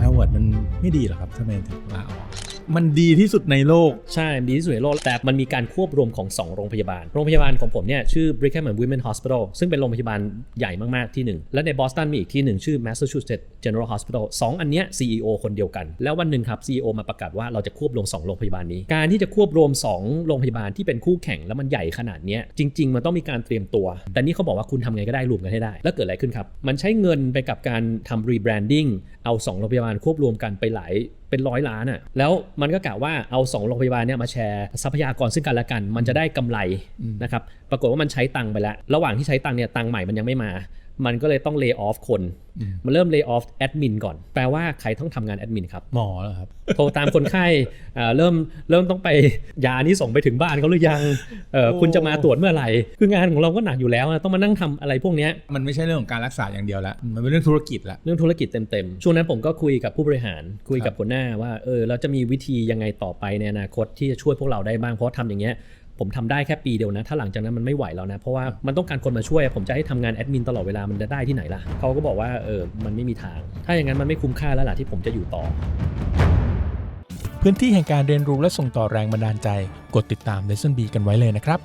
ฮาวาร์ดมันไม่ดีเหรอครับทำไมถึงลาออก มันดีที่สุดในโลก ใช่ดีที่สุดในโลก แต่มันมีการควบรวมของ 2 โรงพยาบาล โรงพยาบาลของผมเนี่ยชื่อ Brigham and Women Hospital ซึ่งเป็นโรงพยาบาลใหญ่มาก ๆ ที่หนึ่ง และในบอสตันมีอีกที่หนึ่งชื่อ Massachusetts General Hospital สองอันเนี้ย CEO คนเดียวกัน แล้ววันหนึ่งครับ CEO มาประกาศว่าเราจะควบรวม 2 โรงพยาบาลนี้ การที่จะควบรวม 2 โรงพยาบาลที่เป็นคู่แข่งแล้วมันใหญ่ขนาดเนี้ยจริง ๆ มันต้องมีการเตรียมตัว แต่นี่เขาบอกว่าคุณทำไงก็ได้รวมกันให้ได้ แล้วเกิดอะไรขึ้นครับ มันใช้เงินไปกับการทำ rebranding เอาสองโรงพยาบาลควบรวมกันไปหลายเป็นร้อยล้านอะ่ะแล้วมันก็กะว่าเอา2โรงพยาบาลเนี่ยมาแชร์ทรัพยากรซึ่งกันและกัน มันจะได้กำไรนะครับปรากฏว่ามันใช้ตังค์ไปแล้ว ระหว่างที่ใช้ตังค์เนี่ยตังค์ใหม่มันยังไม่มา มันก็เลยต้องเลิกออฟคนมันเริ่มเลิกออฟแอดมินก่อน แปลว่าใครต้องทำงานแอดมินครับ หมอเหรอครับ โทรตามคนไข้อ่าเริ่มเริ่มต้องไปยานี้ส่งไปถึงบ้านเขาหรือยังเอ่อโอ้คุณจะมาตรวจเมื่อไหร่ คืองานของเราก็หนักอยู่แล้วนะต้องมานั่งทำอะไรพวกเนี้ยมันไม่ใช่เรื่องของการรักษาอย่างเดียวละมันเป็นเรื่องธุรกิจละเรื่องธุรกิจเต็มๆช่วงนั้นผมก็คุยกับผู้บริหารคุยกับหัวหน้าว่าเออเราจะมีวิธียังไงต่อไปในอนาคตที่จะช่วยพวกเราได้บ้างเพราะทำอย่างเงี้ย ผมทำได้แค่ปีเดียวนะ ถ้าหลังจากนั้นมันไม่ไหวแล้วนะ เพราะว่ามันต้องการคนมาช่วย ผมจะให้ทำงานแอดมินตลอดเวลา มันจะได้ที่ไหนล่ะ เขาก็บอกว่า เออ มันไม่มีทาง ถ้าอย่างนั้นมันไม่คุ้มค่าแล้วล่ะที่ผมจะอยู่ต่อ พื้นที่แห่งการเรียนรู้และส่งต่อแรงบันดาลใจ กดติดตาม Lesson B กันไว้เลยนะครับ